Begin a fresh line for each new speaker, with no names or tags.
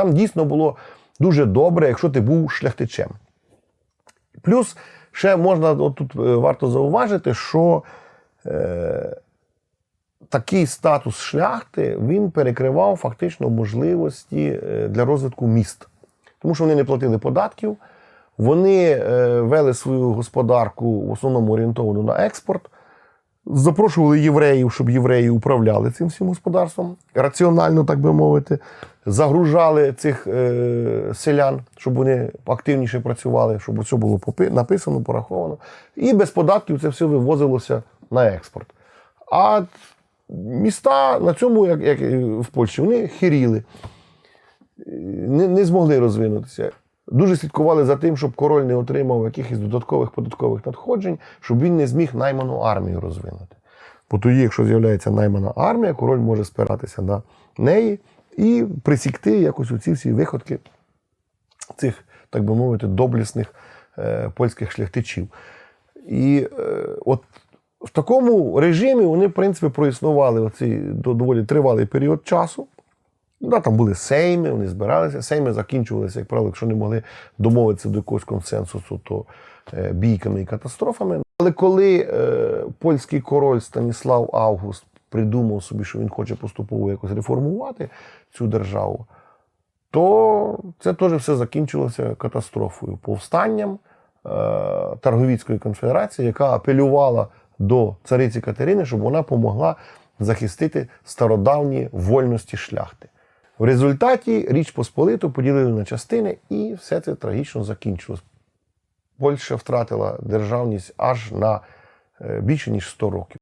Там дійсно було дуже добре, якщо ти був шляхтичем. Плюс ще можна тут е, варто зауважити, що е, такий статус шляхти він перекривав фактично можливості е, для розвитку міст. Тому що вони не платили податків, вони е, вели свою господарку в основному орієнтовану на експорт, запрошували євреїв, щоб євреї управляли цим всім господарством, раціонально, так би мовити, загружали цих е, селян, щоб вони активніше працювали, щоб все було написано, пораховано. І без податків це все вивозилося на експорт. А міста на цьому, як, як в Польщі, вони хиріли, не, не змогли розвинутися. Дуже слідкували за тим, щоб король не отримав якихось додаткових податкових надходжень, щоб він не зміг найману армію розвинути. Бо тоді, якщо з'являється наймана армія, король може спиратися на неї і присікти якось оці всі виходки цих, так би мовити, доблісних е, польських шляхтичів. І е, от в такому режимі вони, в принципі, проіснували оцей доволі тривалий період часу. Да, там були сейми, вони збиралися. Сейми закінчувалися, як правило, якщо не могли домовитися до якогось консенсусу, то е, бійками і катастрофами. Але коли е, польський король Станіслав Август придумав собі, що він хоче поступово якось реформувати цю державу, то це теж все закінчилося катастрофою, повстанням е, Тарговіцької конфедерації, яка апелювала до цариці Катерини, щоб вона помогла захистити стародавні вольності шляхти. В результаті Річ Посполиту поділили на частини, і все це трагічно закінчилось. Польща втратила державність аж на е, більше ніж 100 років.